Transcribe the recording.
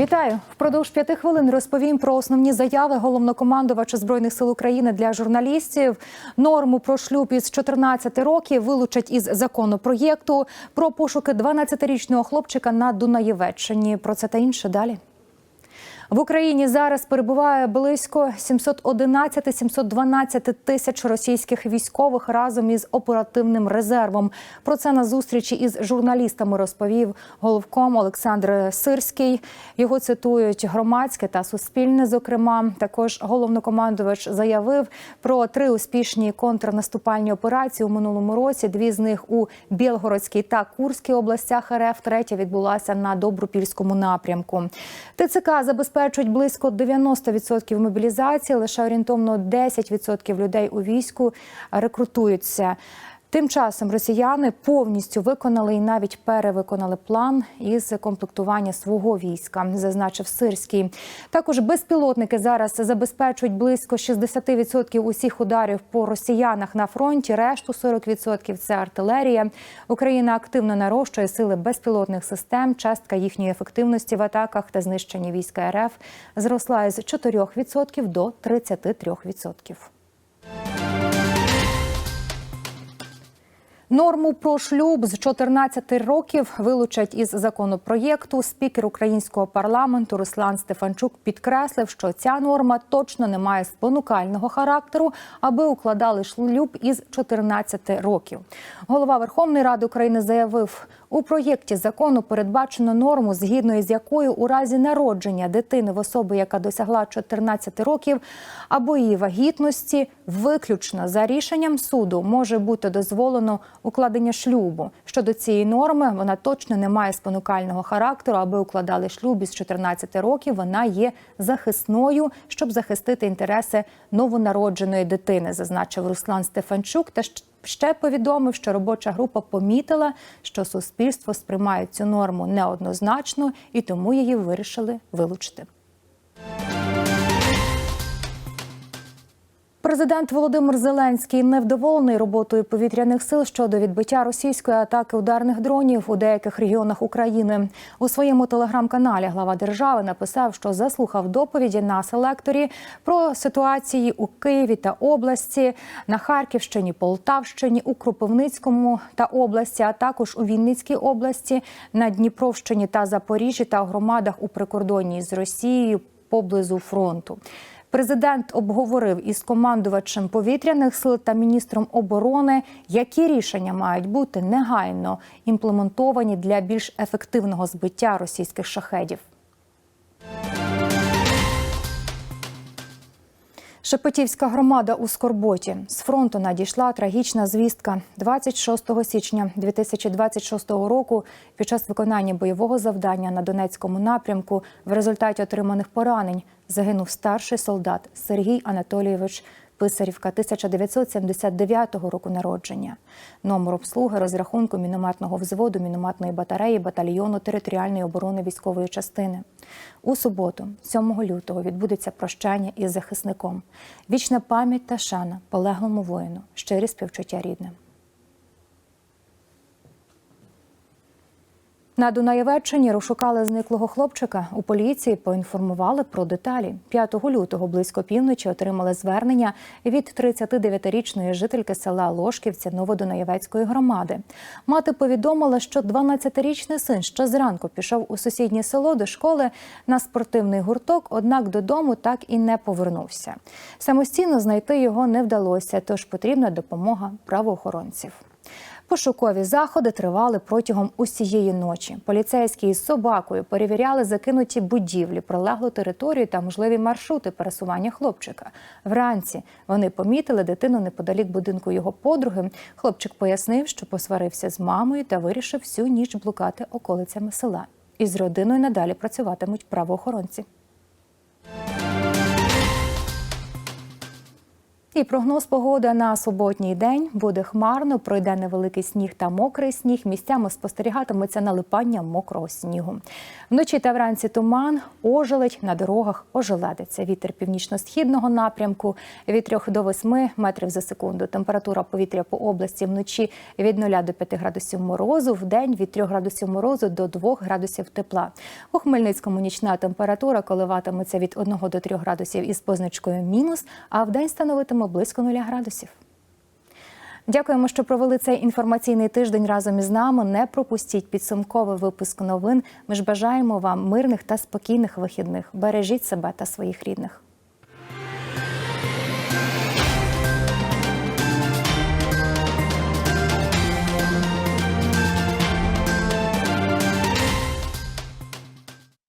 Вітаю впродовж п'яти хвилин. Розповім про основні заяви головнокомандувача збройних сил України для журналістів. Норму про шлюб із 14 років вилучать із законопроєкту про пошуки 12-річного хлопчика на Дунаєвеччині. Про це та інше далі. В Україні зараз перебуває близько 711-712 тисяч російських військових разом із оперативним резервом. Про це на зустрічі із журналістами розповів головком Олександр Сирський. Його цитують громадське та суспільне. Зокрема, також головнокомандувач заявив про три успішні контрнаступальні операції у минулому році. Дві з них у Білгородській та Курській областях РФ. Третя відбулася на Добропільському напрямку. ТЦК забезпечують близько 90% мобілізації. Лише орієнтовно 10% людей у війську рекрутуються. Тим часом росіяни повністю виконали і навіть перевиконали план із комплектування свого війська, зазначив Сирський. Також безпілотники зараз забезпечують близько 60% усіх ударів по росіянах на фронті. Решту 40% – це артилерія. Україна активно нарощує сили безпілотних систем. Частка їхньої ефективності в атаках та знищенні війська РФ зросла з 4% до 33%. Норму про шлюб з 14 років вилучать із законопроєкту. Спікер українського парламенту Руслан Стефанчук підкреслив, що ця норма точно не має спонукального характеру, аби укладали шлюб із 14 років. Голова Верховної Ради України заявив, у проєкті закону передбачено норму, згідно із якою у разі народження дитини в особи, яка досягла 14 років, або її вагітності, виключно за рішенням суду може бути дозволено укладення шлюбу. Щодо цієї норми, вона точно не має спонукального характеру, аби укладали шлюб із 14 років. Вона є захисною, щоб захистити інтереси новонародженої дитини, зазначив Руслан Стефанчук. Та Ще повідомив, що робоча група помітила, що суспільство сприймає цю норму неоднозначно і тому її вирішили вилучити. Президент Володимир Зеленський невдоволений роботою повітряних сил щодо відбиття російської атаки ударних дронів у деяких регіонах України. У своєму телеграм-каналі глава держави написав, що заслухав доповіді на селекторі про ситуації у Києві та області, на Харківщині, Полтавщині, у Кропивницькому та області, а також у Вінницькій області, на Дніпровщині та Запоріжжі та громадах у прикордонні з Росією поблизу фронту. Президент обговорив із командувачем повітряних сил та міністром оборони, які рішення мають бути негайно імплементовані для більш ефективного збиття російських шахедів. Шепетівська громада у Скорботі з фронту надійшла трагічна звістка 26 січня 2026 року. Під час виконання бойового завдання на Донецькому напрямку в результаті отриманих поранень загинув старший солдат Сергій Анатолійович Писарівка 1979 року народження. Номер обслуги розрахунку мінометного взводу, мінометної батареї, батальйону територіальної оборони військової частини. У суботу, 7 лютого, відбудеться прощання із захисником. Вічна пам'ять та шана полеглому воїну, щирі співчуття рідним. На Дунаєвеччині розшукали зниклого хлопчика. У поліції поінформували про деталі. 5 лютого близько півночі отримали звернення від 39-річної жительки села Лошківця Новодунаєвецької громади. Мати повідомила, що 12-річний син ще зранку пішов у сусіднє село до школи на спортивний гурток, однак додому так і не повернувся. Самостійно знайти його не вдалося, тож потрібна допомога правоохоронців. Пошукові заходи тривали протягом усієї ночі. Поліцейські із собакою перевіряли закинуті будівлі, прилеглу територію та можливі маршрути пересування хлопчика. Вранці вони помітили дитину неподалік будинку його подруги. Хлопчик пояснив, що посварився з мамою та вирішив всю ніч блукати околицями села. Із родиною надалі працюватимуть правоохоронці. І прогноз погоди на суботній день буде хмарно, пройде невеликий сніг та мокрий сніг. Місцями спостерігатиметься налипання мокрого снігу. Вночі та вранці туман, ожеледь на дорогах ожеледиться. Вітер північно-східного напрямку від 3 до 8 метрів за секунду. Температура повітря по області вночі від 0 до 5 градусів морозу, в день від 3 градусів морозу до 2 градусів тепла. У Хмельницькому нічна температура коливатиметься від 1 до 3 градусів із позначкою мінус, а в день становитиме близько 0 градусів. Дякуємо, що провели цей інформаційний тиждень разом із нами. Не пропустіть підсумковий випуск новин. Ми ж бажаємо вам мирних та спокійних вихідних. Бережіть себе та своїх рідних.